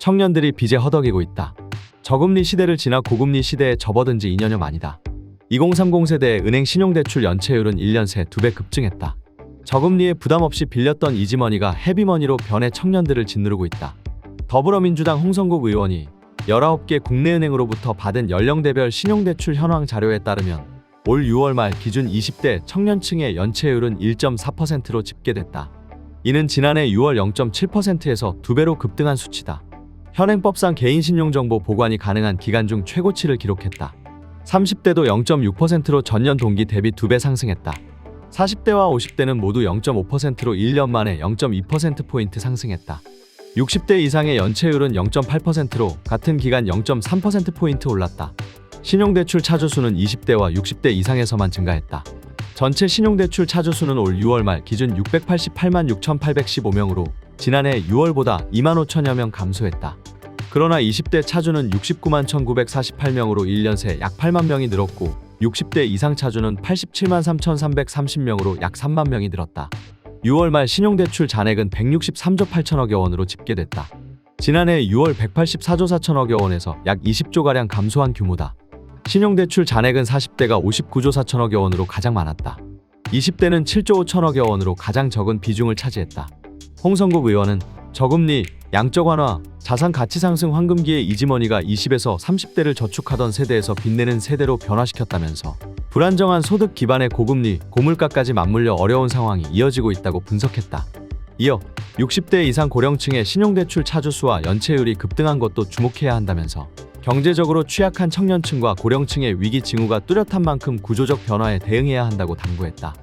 청년들이 빚에 허덕이고 있다. 저금리 시대를 지나 고금리 시대에 접어든 지 2년여 만이다. 2030 세대의 은행 신용대출 연체율은 1년 새 2배 급증했다. 저금리에 부담 없이 빌렸던 이지머니가 헤비머니로 변해 청년들을 짓누르고 있다. 더불어민주당 홍성국 의원이 19개 국내은행으로부터 받은 연령대별 신용대출 현황 자료에 따르면 올 6월 말 기준 20대 청년층의 연체율은 1.4%로 집계됐다. 이는 지난해 6월 0.7%에서 2배로 급등한 수치다. 현행법상 개인 신용정보 보관이 가능한 기간 중 최고치를 기록했다. 30대도 0.6%로 전년 동기 대비 2배 상승했다. 40대와 50대는 모두 0.5%로 1년 만에 0.2%포인트 상승했다. 60대 이상의 연체율은 0.8%로 같은 기간 0.3%포인트 올랐다. 신용대출 차주수는 20대와 60대 이상에서만 증가했다. 전체 신용대출 차주수는 올 6월 말 기준 688만 6,815명으로 지난해 6월보다 2만 5천여 명 감소했다. 그러나 20대 차주는 69만 1,948명으로 1년 새 약 8만 명이 늘었고 60대 이상 차주는 87만 3,330명으로 약 3만 명이 늘었다. 6월 말 신용대출 잔액은 163조 8천억여 원으로 집계됐다. 지난해 6월 184조 4천억여 원에서 약 20조가량 감소한 규모다. 신용대출 잔액은 40대가 59조 4천억여 원으로 가장 많았다. 20대는 7조 5천억여 원으로 가장 적은 비중을 차지했다. 홍성국 의원은 저금리, 양적 완화, 자산 가치 상승 황금기의 이지머니가 20에서 30대를 저축하던 세대에서 빚내는 세대로 변화시켰다면서 불안정한 소득 기반의 고금리, 고물가까지 맞물려 어려운 상황이 이어지고 있다고 분석했다. 이어 60대 이상 고령층의 신용대출 차주수와 연체율이 급등한 것도 주목해야 한다면서 경제적으로 취약한 청년층과 고령층의 위기 징후가 뚜렷한 만큼 구조적 변화에 대응해야 한다고 당부했다.